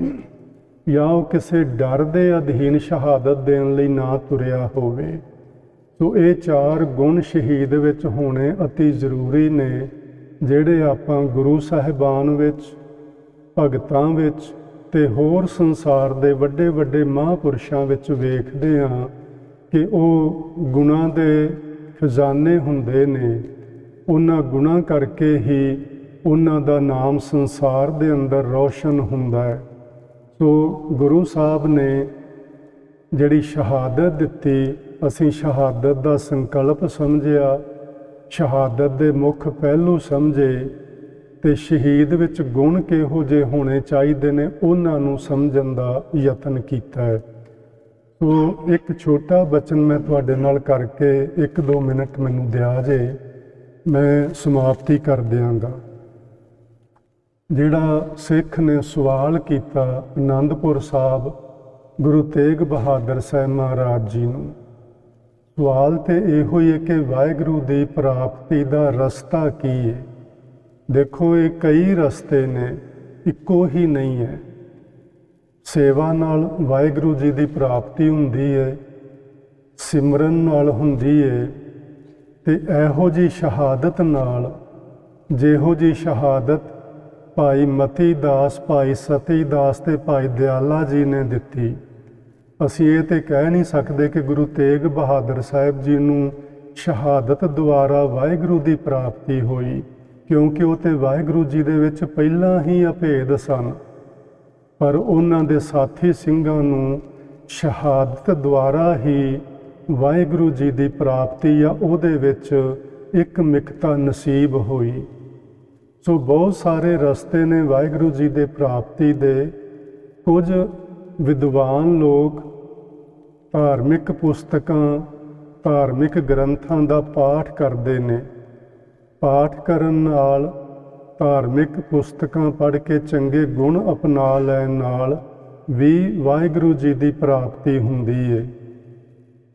S1: ਜਾਂ ਉਹ ਕਿਸੇ ਡਰ ਦੇ ਅਧੀਨ ਸ਼ਹਾਦਤ ਦੇਣ ਲਈ ਨਾ ਤੁਰਿਆ ਹੋਵੇ। ਸੋ ਇਹ ਚਾਰ ਗੁਣ ਸ਼ਹੀਦ ਵਿੱਚ ਹੋਣੇ অতি ਜ਼ਰੂਰੀ ਨੇ, ਜਿਹੜੇ ਆਪਾਂ ਗੁਰੂ ਸਾਹਿਬਾਨ ਵਿੱਚ, ਭਗਤਾਂ ਵਿੱਚ ਤੇ ਹੋਰ ਸੰਸਾਰ ਦੇ ਵੱਡੇ ਵੱਡੇ ਮਹਾਂਪੁਰਸ਼ਾਂ ਵਿੱਚ ਵੇਖਦੇ ਹਾਂ ਕਿ ਉਹ ਗੁਣਾਂ ਦੇ ਖਜ਼ਾਨੇ ਹੁੰਦੇ ਨੇ। ਉਹਨਾਂ ਗੁਣਾਂ ਕਰਕੇ ਹੀ ਉਹਨਾਂ ਦਾ ਨਾਮ ਸੰਸਾਰ ਦੇ ਅੰਦਰ ਰੌਸ਼ਨ ਹੁੰਦਾ ਹੈ। ਸੋ ਗੁਰੂ ਸਾਹਿਬ ਨੇ ਜਿਹੜੀ ਸ਼ਹਾਦਤ ਦਿੱਤੀ, ਅਸੀਂ ਸ਼ਹਾਦਤ ਦਾ ਸੰਕਲਪ ਸਮਝਿਆ, ਸ਼ਹਾਦਤ ਦੇ ਮੁੱਖ ਪਹਿਲੂ ਸਮਝੇ ਤੇ ਸ਼ਹੀਦ ਵਿੱਚ ਗੁਣ ਕਿਹੋ ਜਿਹੇ ਹੋਣੇ ਚਾਹੀਦੇ ਨੇ ਉਹਨਾਂ ਨੂੰ ਸਮਝਣ ਦਾ ਯਤਨ ਕੀਤਾ ਹੈ। ਸੋ ਇੱਕ ਛੋਟਾ ਬਚਨ ਮੈਂ ਤੁਹਾਡੇ ਨਾਲ ਕਰਕੇ 1-2 ਮਿੰਟ ਮੈਨੂੰ ਦਿਆ ਜੇ। ਮੈਂ ਸਮਾਪਤੀ ਕਰ ਦਿਆਂਗਾ ਜਿਹੜਾ ਸਿੱਖ ਨੇ ਸਵਾਲ ਕੀਤਾ ਆਨੰਦਪੁਰ ਸਾਹਿਬ, ਗੁਰੂ ਤੇਗ ਬਹਾਦਰ ਸਾਹਿਬ ਮਹਾਰਾਜ ਜੀ ਨੂੰ, ਸਵਾਲ ਤੇ ਇਹੋ ਹੀ ਹੈ ਕਿ ਵਾਹਿਗੁਰੂ ਦੀ ਪ੍ਰਾਪਤੀ ਦਾ ਰਸਤਾ ਕੀ ਹੈ ਦੇਖੋ, ਇਹ ਕਈ ਰਸਤੇ ਨੇ, ਇੱਕੋ ਹੀ ਨਹੀਂ ਹੈ। ਸੇਵਾ ਨਾਲ ਵਾਹਿਗੁਰੂ ਜੀ ਦੀ ਪ੍ਰਾਪਤੀ ਹੁੰਦੀ ਹੈ ਸਿਮਰਨ ਨਾਲ ਹੁੰਦੀ ਹੈ ਤੇ ਇਹੋ ਜੀ ਸ਼ਹਾਦਤ ਨਾਲ, ਜਿਹੋ ਜੀ ਸ਼ਹਾਦਤ ਭਾਈ ਮਤੀ ਦਾਸ, ਭਾਈ ਸਤੀ ਦਾਸ ਤੇ ਭਾਈ ਦਿਆਲਾ ਜੀ ਨੇ ਦਿੱਤੀ। ਅਸੀਂ ਇਹ ਤੇ ਕਹਿ ਨਹੀਂ ਸਕਦੇ ਕਿ ਗੁਰੂ ਤੇਗ ਬਹਾਦਰ ਸਾਹਿਬ ਜੀ ਨੂੰ ਸ਼ਹਾਦਤ ਦੁਆਰਾ ਵਾਹਿਗੁਰੂ ਦੀ ਪ੍ਰਾਪਤੀ ਹੋਈ, ਕਿਉਂਕਿ ਉਹ ਤੇ ਵਾਹਿਗੁਰੂ ਜੀ ਦੇ ਵਿੱਚ ਪਹਿਲਾਂ ਹੀ ਅਭੇਦ ਸਨ। ਪਰ ਉਹਨਾਂ ਦੇ ਸਾਥੀ ਸਿੰਘਾਂ ਨੂੰ ਸ਼ਹਾਦਤ ਦੁਆਰਾ ਹੀ ਵਾਹਿਗੁਰੂ ਜੀ ਦੀ ਪ੍ਰਾਪਤੀ ਆ, ਉਹਦੇ ਵਿੱਚ ਇੱਕ ਮਿਕਤਾ ਨਸੀਬ ਹੋਈ। ਸੋ ਬਹੁਤ ਸਾਰੇ ਰਸਤੇ ਨੇ ਵਾਹਿਗੁਰੂ ਜੀ ਦੇ ਪ੍ਰਾਪਤੀ ਦੇ। ਕੁਝ ਵਿਦਵਾਨ ਲੋਕ ਧਾਰਮਿਕ ਪੁਸਤਕਾਂ, ਧਾਰਮਿਕ ਗ੍ਰੰਥਾਂ ਦਾ ਪਾਠ ਕਰਦੇ ਨੇ। ਪਾਠ ਕਰਨ ਨਾਲ ਧਾਰਮਿਕ ਪੁਸਤਕਾਂ ਪੜ੍ਹ ਕੇ ਚੰਗੇ ਗੁਣ ਅਪਣਾ ਲੈਣ ਨਾਲ ਵੀ ਵਾਹਿਗੁਰੂ ਜੀ ਦੀ ਪ੍ਰਾਪਤੀ ਹੁੰਦੀ ਹੈ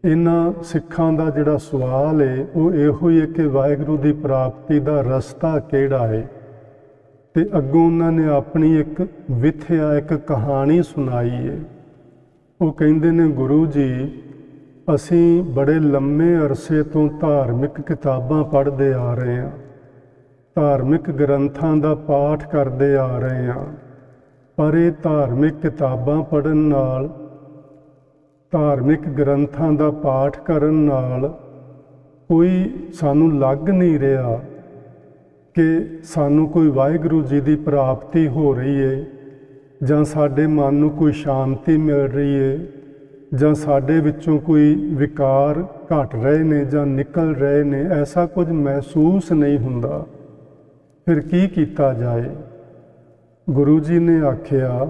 S1: ਇਹਨਾਂ ਸਿੱਖਾਂ ਦਾ ਜਿਹੜਾ ਸਵਾਲ ਹੈ ਉਹ ਇਹੋ ਹੀ ਹੈ ਕਿ ਵਾਹਿਗੁਰੂ ਦੀ ਪ੍ਰਾਪਤੀ ਦਾ ਰਸਤਾ ਕਿਹੜਾ ਹੈ ਤੇ ਅੱਗੋਂ ਉਹਨਾਂ ਨੇ ਆਪਣੀ ਇੱਕ ਵਿਥਿਆ, ਇੱਕ ਕਹਾਣੀ ਸੁਣਾਈ ਹੈ ਉਹ ਕਹਿੰਦੇ ਨੇ, ਗੁਰੂ ਜੀ, ਅਸੀਂ ਬੜੇ ਲੰਮੇ ਅਰਸੇ ਤੋਂ ਧਾਰਮਿਕ ਕਿਤਾਬਾਂ ਪੜ੍ਹਦੇ ਆ ਰਹੇ ਹਾਂ। ਧਾਰਮਿਕ ਗ੍ਰੰਥਾਂ ਦਾ ਪਾਠ ਕਰਦੇ ਆ ਰਹੇ ਹਾਂ। ਪਰ ਇਹ ਧਾਰਮਿਕ ਕਿਤਾਬਾਂ ਪੜ੍ਹਨ ਨਾਲ ਧਾਰਮਿਕ ਗ੍ਰੰਥਾਂ ਦਾ ਪਾਠ ਕਰਨ ਨਾਲ ਕੋਈ ਸਾਨੂੰ ਲੱਗ ਨਹੀਂ ਰਿਹਾ ਕਿ ਸਾਨੂੰ ਕੋਈ ਵਾਹਿਗੁਰੂ ਜੀ ਦੀ ਪ੍ਰਾਪਤੀ ਹੋ ਰਹੀ ਹੈ ਜਾਂ ਸਾਡੇ ਮਨ ਨੂੰ ਕੋਈ ਸ਼ਾਂਤੀ ਮਿਲ ਰਹੀ ਹੈ ਜਾਂ ਸਾਡੇ ਵਿੱਚੋਂ ਕੋਈ ਵਿਕਾਰ ਘਟ ਰਹੇ ਨੇ ਜਾਂ ਨਿਕਲ ਰਹੇ ਨੇ, ਐਸਾ ਕੁਝ ਮਹਿਸੂਸ ਨਹੀਂ ਹੁੰਦਾ। ਫਿਰ ਕੀ ਕੀਤਾ ਜਾਏ? ਗੁਰੂ ਜੀ ਨੇ ਆਖਿਆ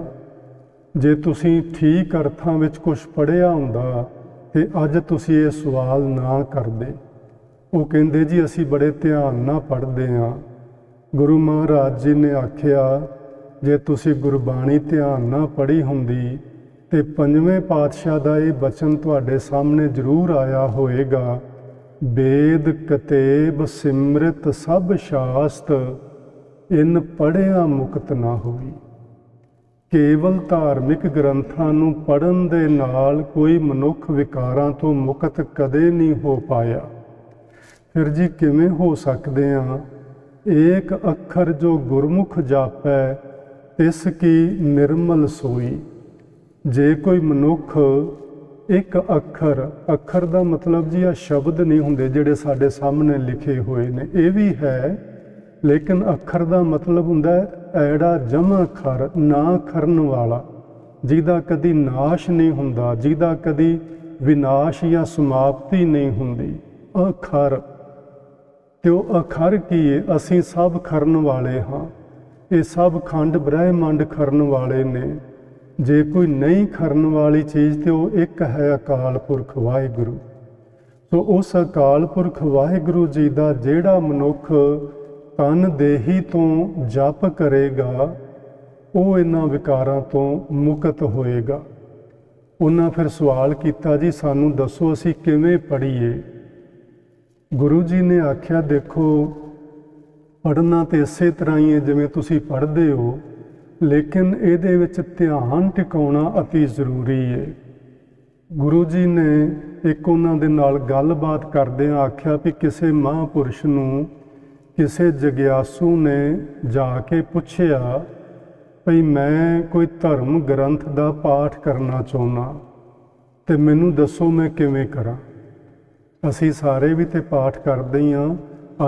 S1: ਜੇ ਤੁਸੀਂ ਠੀਕ ਅਰਥਾਂ ਵਿੱਚ ਕੁਝ ਪੜ੍ਹਿਆ ਹੁੰਦਾ ਤੇ ਅੱਜ ਤੁਸੀਂ ਇਹ ਸਵਾਲ ਨਾ ਕਰਦੇ। ਉਹ ਕਹਿੰਦੇ ਜੀ, ਅਸੀਂ ਬੜੇ ਧਿਆਨ ਨਾਲ ਪੜ੍ਹਦੇ ਹਾਂ। ਗੁਰੂ ਮਹਾਰਾਜ ਜੀ ਨੇ ਆਖਿਆ, ਜੇ ਤੁਸੀਂ ਗੁਰਬਾਣੀ ਧਿਆਨ ਨਾਲ ਪੜ੍ਹੀ ਹੁੰਦੀ ਤੇ ਪੰਜਵੇਂ ਪਾਤਸ਼ਾਹ ਦਾ ਇਹ ਬਚਨ ਤੁਹਾਡੇ ਸਾਹਮਣੇ ਜ਼ਰੂਰ ਆਇਆ ਹੋਵੇਗਾ, ਵੇਦ ਕਤੇਬ ਸਿਮਰਤ ਸਭ ਸ਼ਾਸਤ, ਇਨ ਪੜਿਆ ਮੁਕਤ ਨਾ ਹੋਈ। ਕੇਵਲ ਧਾਰਮਿਕ ਗ੍ਰੰਥਾਂ ਨੂੰ ਪੜਨ ਦੇ ਨਾਲ ਕੋਈ ਮਨੁੱਖ ਵਿਕਾਰਾਂ ਤੋਂ ਮੁਕਤ ਕਦੇ ਨਹੀਂ ਹੋ ਪਾਇਆ। ਫਿਰ ਜੀ ਕਿਵੇਂ ਹੋ ਸਕਦੇ ਆ ਏਕ ਅੱਖਰ ਜੋ ਗੁਰਮੁਖ ਜਾਪੈ, ਤਿਸ ਕੀ ਨਿਰਮਲ ਸੋਈ। ਜੇ ਕੋਈ ਮਨੁੱਖ ਇੱਕ ਅੱਖਰ ਅੱਖਰ ਦਾ ਮਤਲਬ ਜੀ ਆ ਸ਼ਬਦ ਨਹੀਂ ਹੁੰਦੇ ਜਿਹੜੇ ਸਾਡੇ ਸਾਹਮਣੇ ਲਿਖੇ ਹੋਏ ਨੇ, ਇਹ ਵੀ ਹੈ, ਲੇਕਿਨ ਅੱਖਰ ਦਾ ਮਤਲਬ ਹੁੰਦਾ ਹੈ ਐੜਾ ਜਮਾ ਖਰ ਨਾ ਖਰਨ ਵਾਲਾ, ਜਿਹਦਾ ਕਦੀ ਨਾਸ਼ ਨਹੀਂ ਹੁੰਦਾ, ਜਿਹਦਾ ਕਦੀ ਵਿਨਾਸ਼ ਜਾਂ ਸਮਾਪਤੀ ਨਹੀਂ ਹੁੰਦੀ। ਅਖਰ ਤੇ ਉਹ ਅਖਰ ਕੀ ਹੈ ਅਸੀਂ ਸਭ ਖਰਨ ਵਾਲੇ ਹਾਂ। ਇਹ ਸਭ ਖੰਡ ਬ੍ਰਹਿਮੰਡ ਖਰਨ ਵਾਲੇ ਨੇ। ਜੇ ਕੋਈ ਨਹੀਂ ਖਰਨ ਵਾਲੀ ਚੀਜ਼, ਤੇ ਉਹ ਇੱਕ ਹੈ ਅਕਾਲ ਪੁਰਖ ਵਾਹਿਗੁਰੂ। ਸੋ ਉਸ ਅਕਾਲ ਪੁਰਖ ਵਾਹਿਗੁਰੂ ਜੀ ਦਾ ਜਿਹੜਾ ਮਨੁੱਖ ਤਨ ਦੇਹੀ ਤੋਂ ਜਪ ਕਰੇਗਾ, ਉਹ ਇਹਨਾਂ ਵਿਕਾਰਾਂ ਤੋਂ ਮੁਕਤ ਹੋਏਗਾ। ਉਹਨਾਂ ਫਿਰ ਸਵਾਲ ਕੀਤਾ, ਜੀ, ਸਾਨੂੰ ਦੱਸੋ, ਅਸੀਂ ਕਿਵੇਂ ਪੜ੍ਹੀਏ? ਗੁਰੂ ਜੀ ਨੇ ਆਖਿਆ, ਦੇਖੋ, ਪੜ੍ਹਨਾ ਤੇ ਇਸੇ ਤਰ੍ਹਾਂ ਹੀ ਹੈ ਜਿਵੇਂ ਤੁਸੀਂ ਪੜ੍ਹਦੇ ਹੋ, ਲੇਕਿਨ ਇਹਦੇ ਵਿੱਚ ਧਿਆਨ ਟਿਕਾਉਣਾ ਅਤੀ ਜ਼ਰੂਰੀ ਹੈ ਗੁਰੂ ਜੀ ਨੇ ਇੱਕ ਉਹਨਾਂ ਦੇ ਨਾਲ ਗੱਲਬਾਤ ਕਰਦਿਆਂ ਆਖਿਆ ਵੀ ਕਿਸੇ ਮਹਾਂਪੁਰਸ਼ ਨੂੰ ਕਿਸੇ ਜਗਿਆਸੂ ਨੇ ਜਾ ਕੇ ਪੁੱਛਿਆ, ਭਈ ਮੈਂ ਕੋਈ ਧਰਮ ਗ੍ਰੰਥ ਦਾ ਪਾਠ ਕਰਨਾ ਚਾਹੁੰਦਾ ਤੇ ਮੈਨੂੰ ਦੱਸੋ ਮੈਂ ਕਿਵੇਂ ਕਰਾਂ? ਅਸੀਂ ਸਾਰੇ ਵੀ ਤੇ ਪਾਠ ਕਰਦੇ ਹੀ ਹਾਂ।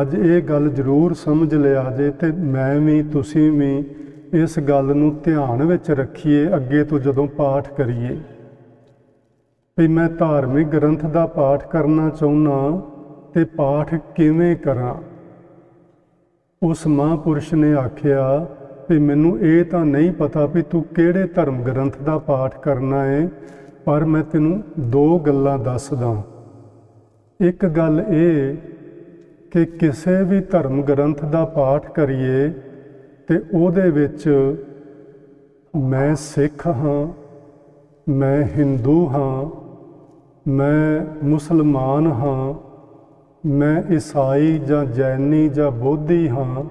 S1: ਅੱਜ ਇਹ ਗੱਲ ਜ਼ਰੂਰ ਸਮਝ ਲਿਆ ਜੇ ਤੇ ਮੈਂ ਵੀ, ਤੁਸੀਂ ਵੀ ਇਸ ਗੱਲ ਨੂੰ ਧਿਆਨ ਵਿੱਚ ਰੱਖੀਏ, ਅੱਗੇ ਤੋਂ ਜਦੋਂ ਪਾਠ ਕਰੀਏ। ਵੀ ਮੈਂ ਧਾਰਮਿਕ ਗ੍ਰੰਥ ਦਾ ਪਾਠ ਕਰਨਾ ਚਾਹੁੰਦਾ ਤੇ ਪਾਠ ਕਿਵੇਂ ਕਰਾਂ? ਉਸ ਮਹਾਂਪੁਰਸ਼ ਨੇ ਆਖਿਆ ਵੀ ਮੈਨੂੰ ਇਹ ਤਾਂ ਨਹੀਂ ਪਤਾ ਵੀ ਤੂੰ ਕਿਹੜੇ ਧਰਮ ਗ੍ਰੰਥ ਦਾ ਪਾਠ ਕਰਨਾ ਹੈ ਪਰ ਮੈਂ ਤੈਨੂੰ ਦੋ ਗੱਲਾਂ ਦੱਸਦਾ। ਇੱਕ ਗੱਲ ਇਹ ਕਿ ਕਿਸੇ ਵੀ ਧਰਮ ਗ੍ਰੰਥ ਦਾ ਪਾਠ ਕਰੀਏ ਤੇ ਉਹਦੇ ਵਿੱਚ ਮੈਂ ਸਿੱਖ ਹਾਂ, ਮੈਂ ਹਿੰਦੂ ਹਾਂ, ਮੈਂ ਮੁਸਲਮਾਨ ਹਾਂ ਮੈਂ ਈਸਾਈ ਜਾਂ ਜੈਨੀ ਜਾਂ ਬੋਧੀ ਹਾਂ,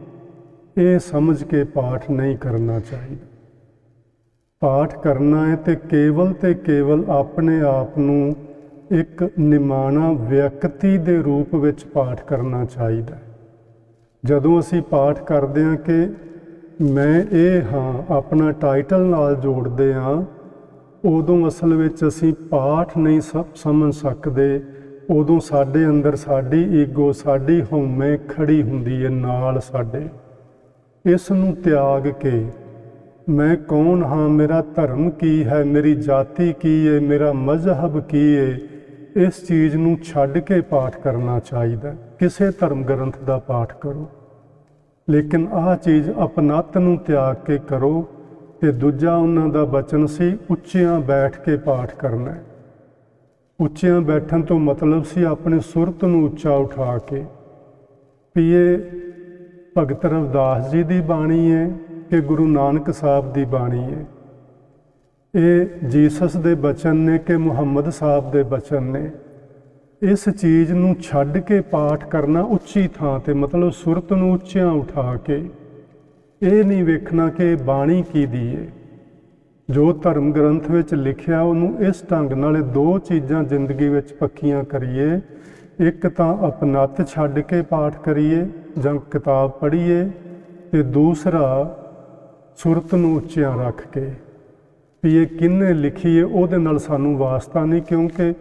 S1: ਇਹ ਸਮਝ ਕੇ ਪਾਠ ਨਹੀਂ ਕਰਨਾ ਚਾਹੀਦਾ। ਪਾਠ ਕਰਨਾ ਹੈ ਤੇ ਕੇਵਲ ਤੇ ਕੇਵਲ ਆਪਣੇ ਆਪ ਨੂੰ ਇੱਕ ਨਿਮਾਣਾ ਵਿਅਕਤੀ ਦੇ ਰੂਪ ਵਿੱਚ ਪਾਠ ਕਰਨਾ ਚਾਹੀਦਾ ਜਦੋਂ ਅਸੀਂ ਪਾਠ ਕਰਦੇ ਹਾਂ ਕਿ ਮੈਂ ਇਹ ਹਾਂ, ਆਪਣਾ ਟਾਈਟਲ ਨਾਲ ਜੋੜਦੇ ਹਾਂ, ਉਦੋਂ ਅਸਲ ਵਿੱਚ ਅਸੀਂ ਪਾਠ ਨਹੀਂ ਸਮਝ ਸਕਦੇ ਉਦੋਂ ਸਾਡੇ ਅੰਦਰ ਸਾਡੀ ਈਗੋ, ਸਾਡੀ ਹਉਮੈ ਖੜੀ ਹੁੰਦੀ ਹੈ ਨਾਲ ਸਾਡੇ। ਇਸ ਨੂੰ ਤਿਆਗ ਕੇ ਮੈਂ ਕੌਣ ਹਾਂ, ਮੇਰਾ ਧਰਮ ਕੀ ਹੈ, ਮੇਰੀ ਜਾਤੀ ਕੀ ਹੈ ਮੇਰਾ ਮਜ਼ਹਬ ਕੀ ਹੈ ਇਸ ਚੀਜ਼ ਨੂੰ ਛੱਡ ਕੇ ਪਾਠ ਕਰਨਾ ਚਾਹੀਦਾ। ਕਿਸੇ ਧਰਮ ਗ੍ਰੰਥ ਦਾ ਪਾਠ ਕਰੋ। ਲੇਕਿਨ ਆਹ ਚੀਜ਼ ਅਪਨਤ ਨੂੰ ਤਿਆਗ ਕੇ ਕਰੋ ਤੇ ਦੂਜਾ ਉਹਨਾਂ ਦਾ ਬਚਨ ਸੀ, ਉੱਚਿਆਂ ਬੈਠ ਕੇ ਪਾਠ ਕਰਨਾ। ਹੈ ਉੱਚਿਆਂ ਬੈਠਣ ਤੋਂ ਮਤਲਬ ਸੀ ਆਪਣੇ ਸੁਰਤ ਨੂੰ ਉੱਚਾ ਉਠਾ ਕੇ। ਵੀ ਇਹ ਭਗਤ ਰਵਿਦਾਸ ਜੀ ਦੀ ਬਾਣੀ ਹੈ ਕਿ ਗੁਰੂ ਨਾਨਕ ਸਾਹਿਬ ਦੀ ਬਾਣੀ ਹੈ ਇਹ ਜੀਸਸ ਦੇ ਬਚਨ ਨੇ ਕਿ ਮੁਹੰਮਦ ਸਾਹਿਬ ਦੇ ਬਚਨ ਨੇ। ਇਸ ਚੀਜ਼ ਨੂੰ ਛੱਡ ਕੇ ਪਾਠ ਕਰਨਾ ਉੱਚੀ ਥਾਂ ਤੇ ਮਤਲਬ ਸੁਰਤ ਨੂੰ ਉੱਚਿਆਂ ਉਠਾ ਕੇ। ਇਹ ਨਹੀਂ ਵੇਖਣਾ ਕਿ ਬਾਣੀ ਕੀ ਦੀ ਹੈ ਜੋ ਧਰਮ ਗ੍ਰੰਥ ਵਿੱਚ ਲਿਖਿਆ, ਉਹਨੂੰ ਇਸ ਢੰਗ ਨਾਲ ਇਹ ਦੋ ਚੀਜ਼ਾਂ ਜ਼ਿੰਦਗੀ ਵਿੱਚ ਪੱਕੀਆਂ ਕਰੀਏ। ਇੱਕ ਤਾਂ ਅਪਨੱਤ ਛੱਡ ਕੇ ਪਾਠ ਕਰੀਏ ਜਾਂ ਕਿਤਾਬ ਪੜ੍ਹੀਏ ਤੇ ਦੂਸਰਾ ਸੁਰਤ ਨੂੰ ਉੱਚਿਆਂ ਰੱਖ ਕੇ। ਵੀ ਇਹ ਕਿੰਨੇ ਲਿਖੀ ਹੈ ਉਹਦੇ ਨਾਲ ਸਾਨੂੰ ਵਾਸਤਾ ਨਹੀਂ, ਕਿਉਂਕਿ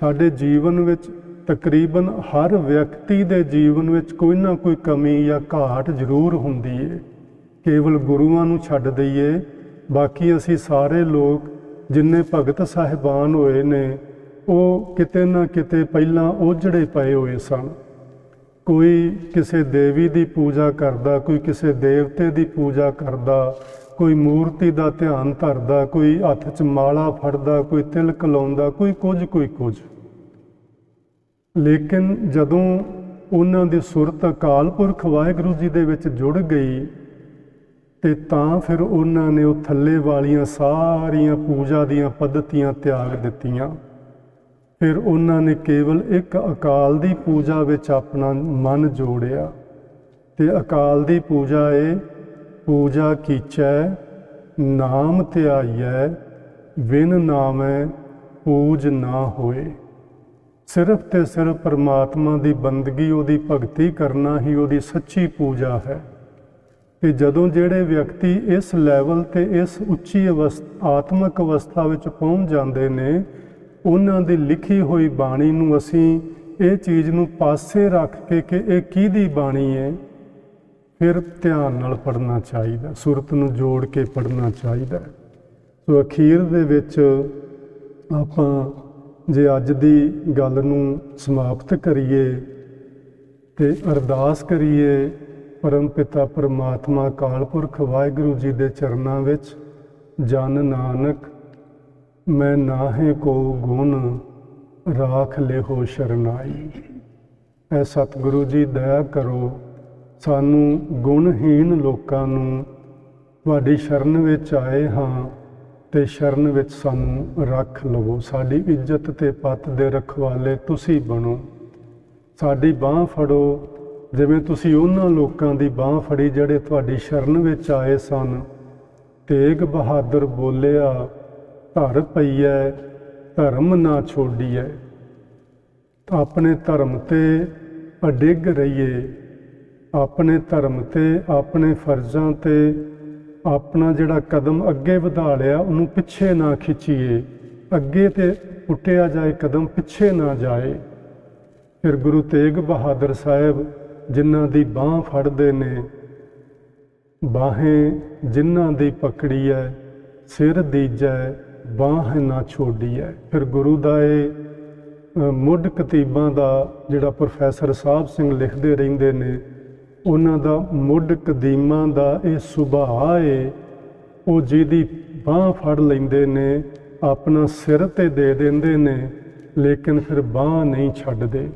S1: ਸਾਡੇ ਜੀਵਨ ਵਿੱਚ ਤਕਰੀਬਨ ਹਰ ਵਿਅਕਤੀ ਦੇ ਜੀਵਨ ਵਿੱਚ ਕੋਈ ਨਾ ਕੋਈ ਕਮੀ ਜਾਂ ਘਾਟ ਜ਼ਰੂਰ ਹੁੰਦੀ ਹੈ ਕੇਵਲ ਗੁਰੂਆਂ ਨੂੰ ਛੱਡ ਦਈਏ ਬਾਕੀ ਅਸੀਂ ਸਾਰੇ ਲੋਕ ਜਿੰਨੇ ਭਗਤ ਸਾਹਿਬਾਨ ਹੋਏ ਨੇ, ਉਹ ਕਿਤੇ ਨਾ ਕਿਤੇ ਪਹਿਲਾਂ ਉਜੜੇ ਪਏ ਹੋਏ ਸਨ। ਕੋਈ ਕਿਸੇ ਦੇਵੀ ਦੀ ਪੂਜਾ ਕਰਦਾ, ਕੋਈ ਕਿਸੇ ਦੇਵਤੇ ਦੀ ਪੂਜਾ ਕਰਦਾ, ਕੋਈ ਮੂਰਤੀ ਦਾ ਧਿਆਨ ਧਰਦਾ, ਕੋਈ ਹੱਥ 'ਚ ਮਾਲਾ ਫੜਦਾ, ਕੋਈ ਤਿਲਕ ਲਾਉਂਦਾ, ਕੋਈ ਕੁਝ ਕੋਈ ਕੁਝ। ਲੇਕਿਨ ਜਦੋਂ ਉਹਨਾਂ ਦੀ ਸੁਰਤ ਅਕਾਲ ਪੁਰਖ ਵਾਹਿਗੁਰੂ ਜੀ ਦੇ ਵਿੱਚ ਜੁੜ ਗਈ ਤੇ ਤਾਂ ਫਿਰ ਉਹਨਾਂ ਨੇ ਉਹ ਥੱਲੇ ਵਾਲੀਆਂ ਸਾਰੀਆਂ ਪੂਜਾ ਦੀਆਂ ਪद्धਤੀਆਂ ਤਿਆਗ ਦਿੱਤੀਆਂ। ਫਿਰ ਉਹਨਾਂ ਨੇ ਕੇਵਲ ਇੱਕ ਅਕਾਲ ਦੀ ਪੂਜਾ ਵਿੱਚ ਆਪਣਾ ਮਨ ਜੋੜਿਆ ਤੇ ਅਕਾਲ ਦੀ ਪੂਜਾ ਏ, ਪੂਜਾ ਕੀਚੈ, ਨਾਮ ਧਿਆਈਐ ਵਿਨ ਨਾਮੈ ਪੂਜ ਨਾ ਹੋਏ। ਸਿਰਫ ਤੇ ਸਿਰਫ ਪਰਮਾਤਮਾ ਦੀ ਬੰਦਗੀ, ਉਹਦੀ ਭਗਤੀ ਕਰਨਾ ਹੀ ਉਹਦੀ ਸੱਚੀ ਪੂਜਾ ਹੈ। ਤੇ ਜਦੋਂ ਜਿਹੜੇ ਵਿਅਕਤੀ ਇਸ ਲੈਵਲ ਤੇ ਇਸ ਉੱਚੀ ਅਵਸਥਾ, ਆਤਮਿਕ ਅਵਸਥਾ ਵਿੱਚ ਪਹੁੰਚ ਜਾਂਦੇ ਨੇ, ਉਹਨਾਂ ਦੀ ਲਿਖੀ ਹੋਈ ਬਾਣੀ ਨੂੰ ਅਸੀਂ ਇਹ ਚੀਜ਼ ਨੂੰ ਪਾਸੇ ਰੱਖ ਕੇ ਕਿ ਇਹ ਕਿਹਦੀ ਬਾਣੀ ਹੈ ਫਿਰ ਧਿਆਨ ਨਾਲ ਪੜਨਾ ਚਾਹੀਦਾ, ਸੁਰਤ ਨੂੰ ਜੋੜ ਕੇ ਪੜਨਾ ਚਾਹੀਦਾ। ਸੋ ਅਖੀਰ ਦੇ ਵਿੱਚ ਆਪਾਂ ਜੇ ਅੱਜ ਦੀ ਗੱਲ ਨੂੰ ਸਮਾਪਤ ਕਰੀਏ ਤੇ ਅਰਦਾਸ ਕਰੀਏ ਪਰਮ ਪਿਤਾ ਪਰਮਾਤਮਾ ਅਕਾਲ ਪੁਰਖ ਵਾਹਿਗੁਰੂ ਜੀ ਦੇ ਚਰਨਾਂ ਵਿੱਚ, ਜਨ ਨਾਨਕ, ਮੈਂ ਨਾਹੇ ਕੋ ਗੁਣ ਰਾਖ ਲਿਹੋ ਸ਼ਰਨਾਈ। ਐ ਸਤਿਗੁਰੂ ਜੀ, ਦਇਆ ਕਰੋ, ਸਾਨੂੰ ਗੁਣਹੀਨ ਲੋਕਾਂ ਨੂੰ ਤੁਹਾਡੀ ਸ਼ਰਨ ਵਿੱਚ ਆਏ ਹਾਂ ਤੇ ਸ਼ਰਨ ਵਿੱਚ ਸਾਨੂੰ ਰੱਖ ਲਵੋ। ਸਾਡੀ ਇੱਜ਼ਤ ਤੇ ਪਤ ਦੇ ਰਖਵਾਲੇ ਤੁਸੀਂ ਬਣੋ। ਸਾਡੀ ਬਾਹ ਫੜੋ ਜਿਵੇਂ ਤੁਸੀਂ ਉਹਨਾਂ ਲੋਕਾਂ ਦੀ ਬਾਹ ਫੜੀ ਜਿਹੜੇ ਤੁਹਾਡੀ ਸ਼ਰਨ ਵਿੱਚ ਆਏ ਸਨ, ਤੇਗ ਬਹਾਦਰ ਬੋਲਿਆ, ਧਰ ਪਈਐ, ਧਰਮ ਨਾ ਛੋਡੀਐ। ਆਪਣੇ ਧਰਮ ਤੇ ਅਡਿੱਗ ਰਹੀਏ, ਆਪਣੇ ਧਰਮ ਤੇ ਆਪਣੇ ਫਰਜ਼ਾਂ ਤੇ ਆਪਣਾ ਜਿਹੜਾ ਕਦਮ ਅੱਗੇ ਵਧਾ ਲਿਆ, ਉਹਨੂੰ ਪਿੱਛੇ ਨਾ ਖਿੱਚੀਏ। ਅੱਗੇ ਤੇ ਪੁੱਟਿਆ ਜਾਏ, ਕਦਮ ਪਿੱਛੇ ਨਾ ਜਾਏ। ਫਿਰ ਗੁਰੂ ਤੇਗ ਬਹਾਦਰ ਸਾਹਿਬ ਜਿਨ੍ਹਾਂ ਦੀ ਬਾਹ ਫੜਦੇ ਨੇ, ਬਾਹੇ ਜਿਨ੍ਹਾਂ ਦੀ ਪਕੜੀ ਐ ਸਿਰ ਦੀਜੈ, ਬਾਹ ਨਾ ਛੋਡੀ ਐ ਫਿਰ ਗੁਰੂ ਦਾ ਇਹ ਮੁੱਢ ਕਤੀਬਾਂ ਦਾ ਜਿਹੜਾ ਪ੍ਰੋਫੈਸਰ ਸਾਹਿਬ ਸਿੰਘ ਲਿਖਦੇ ਰਹਿੰਦੇ ਨੇ, ਉਹਨਾਂ ਦਾ ਮੁੱਢ ਕਦੀਮਾਂ ਦਾ ਇਹ ਸੁਭਾਅ ਏ, ਉਹ ਜਿਹਦੀ ਬਾਹ ਫੜ ਲੈਂਦੇ ਨੇ, ਆਪਣਾ ਸਿਰ ਤੇ ਦੇ ਦਿੰਦੇ ਨੇ, ਲੇਕਿਨ ਫਿਰ ਬਾਹ ਨਹੀਂ ਛੱਡਦੇ।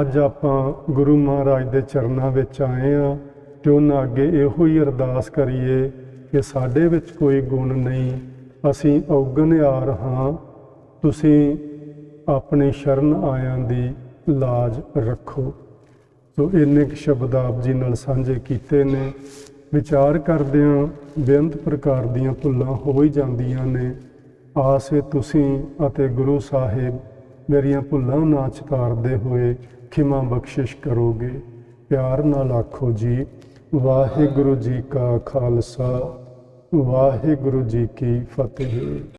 S1: ਅੱਜ ਆਪਾਂ ਗੁਰੂ ਮਹਾਰਾਜ ਦੇ ਚਰਨਾਂ ਵਿੱਚ ਆਏ ਆ ਤੇ ਉਹਨਾਂ ਅੱਗੇ ਇਹੋ ਹੀ ਅਰਦਾਸ ਕਰੀਏ ਕਿ ਸਾਡੇ ਵਿੱਚ ਕੋਈ ਗੁਣ ਨਹੀਂ, ਅਸੀਂ ਔਗਣਿਆਰ ਹਾਂ। ਤੁਸੀਂ ਆਪਣੀ ਸ਼ਰਨ ਆਇਆਂ ਦੀ ਲਾਜ ਰੱਖੋ। ਸੋ ਇੰਨੇ ਕੁ ਸ਼ਬਦ ਆਪ ਜੀ ਨਾਲ ਸਾਂਝੇ ਕੀਤੇ ਨੇ। ਵਿਚਾਰ ਕਰਦਿਆਂ ਬੇਅੰਤ ਪ੍ਰਕਾਰ ਦੀਆਂ ਭੁੱਲਾਂ ਹੋ ਹੀ ਜਾਂਦੀਆਂ ਨੇ। ਆਸੇ ਤੁਸੀਂ ਅਤੇ ਗੁਰੂ ਸਾਹਿਬ ਮੇਰੀਆਂ ਭੁੱਲਾਂ ਨਾ ਚਤਾਰਦੇ ਹੋਏ ਖਿਮਾ ਬਖਸ਼ਿਸ਼ ਕਰੋਗੇ। ਪਿਆਰ ਨਾਲ ਆਖੋ ਜੀ, ਵਾਹਿਗੁਰੂ ਜੀ ਕਾ ਖਾਲਸਾ, ਵਾਹਿਗੁਰੂ ਜੀ ਕੀ ਫਤਿਹ।